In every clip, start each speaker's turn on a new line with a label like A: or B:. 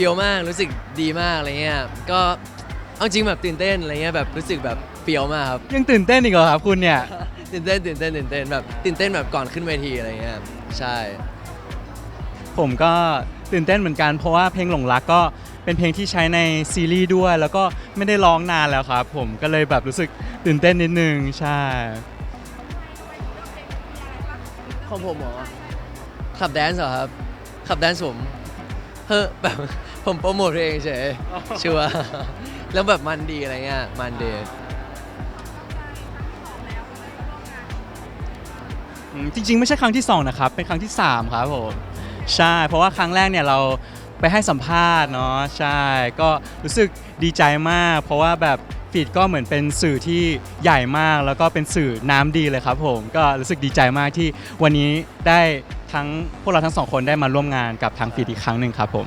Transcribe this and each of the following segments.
A: ฟีลมากรู้สึกดีมากอะไรเงี้ยก็เอาจริงแบบตื่นเต้นอะไรเงี้ยแบบรู้สึกแบบเฟีลมากครับ
B: ยังตื่นเต้นอีกเหรอครับคุณเนี่ย
A: ตื่นเต้นตื่นเต้นตื่นเต้นแบบตื่นเต้นแบบก่อนขึ้นเวทีอะไรเงี้ยใช่
B: ผมก็ตื่นเต้นเหมือนกันเพราะว่าเพลงหลงรักก็เป็นเพลงที่ใช้ในซีรีส์ด้วย แล้วก็ไม่ได้ร้องนานแล้วครับ ผมก็เลยแบบรู้สึกตื่นเต้นนิดนึงใช่
A: ของผมเหรอขับแดนซ์เหรอครับขับแดนซ์ผม เฮ้อแบบผมโปรโมทเพลงเฉยชัวร์แล้วแบบมันดีอะไรเงี้ยมันดี
B: อืมจริงๆ ไม่ใช่ครั้งที่ 2 นะครับ เป็นครั้งที่ 3 ครับผม ใช่ เพราะว่าครั้งแรกเนี่ยเราไปให้สัมภาษณ์เนาะ ใช่ ก็รู้สึกดีใจมาก เพราะว่าแบบฟีดก็เหมือนเป็นสื่อที่ใหญ่มาก แล้วก็เป็นสื่อน้ำดีเลยครับผม ก็รู้สึกดีใจมากที่วันนี้ได้ ทั้งพวกเราทั้งสองคนได้มาร่วมงานกับทางฟีดอีกครั้งหนึ่งครับผม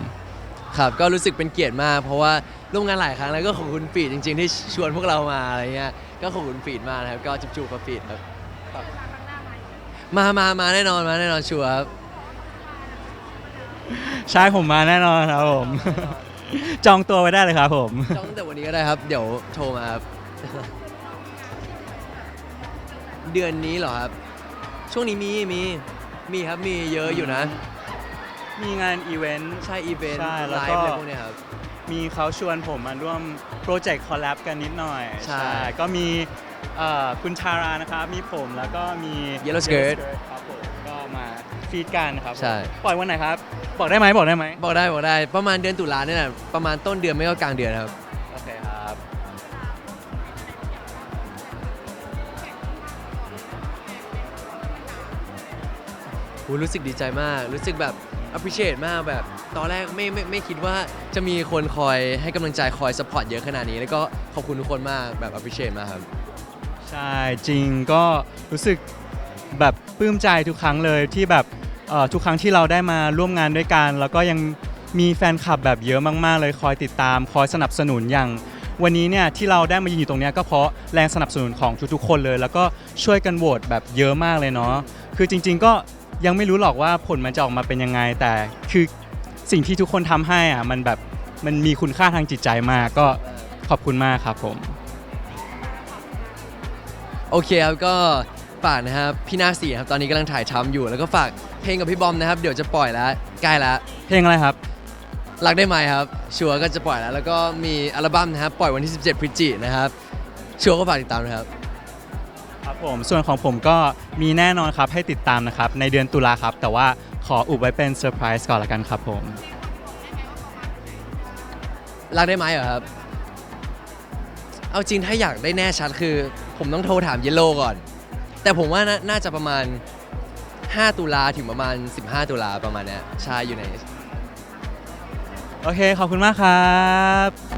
A: ครับก็รู้สึกเป็นเกียรติมาก เพราะว่าร่วมงานหลายครั้งแล้วก็ขอบคุณฟีดจริง ๆ ที่ชวนพวกเรามาอะไรเงี้ยก็ขอบคุณฟีดมากนะครับก็จุ๊บจูบกับฟีดครับมามามาแน่นอนมาแน่นอนชัวร์ครับ
B: ใช่ผมมาแน่นอนครับผม จองตัวไว้ได้เลยครับผม
A: จองตั้งแต่วันนี้ก็ได้ครับ เดี๋ยวโทรมาครับเดือนนี้เหรอครับ ช่วงนี้มีมี มีครับมีเยอะอยู่นะ
B: มีงานอีเวนต์
A: ใช่อีเวนต์
B: ใช่แล้ว
A: ไล
B: ก็
A: ฟ์อะไรพวกเนี้ยครับ
B: มีเขาชวนผมมาร่วมโปรเจกต์คอลแลบกันนิดหน่อย
A: ใช่
B: ก็มีเอ่อคุณชารานะครับ มีผมแล้วก็มี
A: Yellow Skirt
B: ครับผมก็มาฟีดกันครับผม
A: ใช่
B: ปล่อยวันไหนครับ บอกได้ไหมบอกได้ไหม
A: บอกได้บอกได้ประมาณเดือนตุลาเนี่ยแหละประมาณต้นเดือนไม่ก็กลางเดือนครับ
B: โห
A: รู้สึกดีใจมาก รู้สึกแบบ appreciate มากแบบ ตอนแรกไม่ไม่ไม่คิดว่าจะมีคนคอยให้กำลังใจคอย support เยอะขนาดนี้ แล้วก็ขอบคุณทุกคนมากแบบ appreciate มากครับ
B: ใช่จริงก็รู้สึกแบบปลื้มใจทุกครั้งเลยที่แบบเอ่อทุกครั้งที่เราได้มาร่วมงานด้วยกัน แล้วก็ยังมีแฟนคลับแบบเยอะมาก ๆ เลยคอยติดตาม คอยสนับสนุนอย่าง วันนี้เนี่ยที่เราได้มายืนอยู่ตรงเนี้ยก็เพราะแรงสนับสนุนของทุกๆคนเลย แล้วก็ช่วยกันโหวตแบบเยอะมากเลยเนาะคือจริง ๆ ก็ ยังไม่รู้หรอกว่าผลมันจะออกมาเป็นยังไง แต่คือสิ่งที่ทุกคนทำให้อะมันแบบมันมีคุณค่าทางจิตใจมากก็ขอบคุณมากครับผม
A: โอเคครับก็ฝากนะครับพี่นาคสีครับตอนนี้กำลังถ่ายทำอยู่ แล้วก็ฝากเพลงกับพี่บอมนะครับ เดี๋ยวจะปล่อยแล้วใกล้แล้ว
B: เพลงอะไรครับ
A: รักได้ไหมครับ ชัวร์ก็จะปล่อยแล้ว แล้วก็มีอัลบั้มนะครับปล่อยวันที่ 17พฤศจิกายนนะครับชัวร์ก็ฝากติดตามนะครับ
B: ครับผมส่วนของผมก็มีแน่นอนครับให้ติดตามนะครับ ในเดือนตุลาครับ แต่ว่าขออุบไว้เป็นเซอร์ไพรส์ก่อนละกันครับผม
A: รักได้ไหมเหรอครับ เอาจริงถ้าอยากได้แน่ชัดคือ ผมต้องโทรถามเยลโล่ก่อน แต่ผมว่าน่าน่าจะประมาณ 5 ตุลาถึงประมาณ 15 ตุลาประมาณเนี้ยใช่อยู่ใน
B: โอเค ขอบคุณมากครับ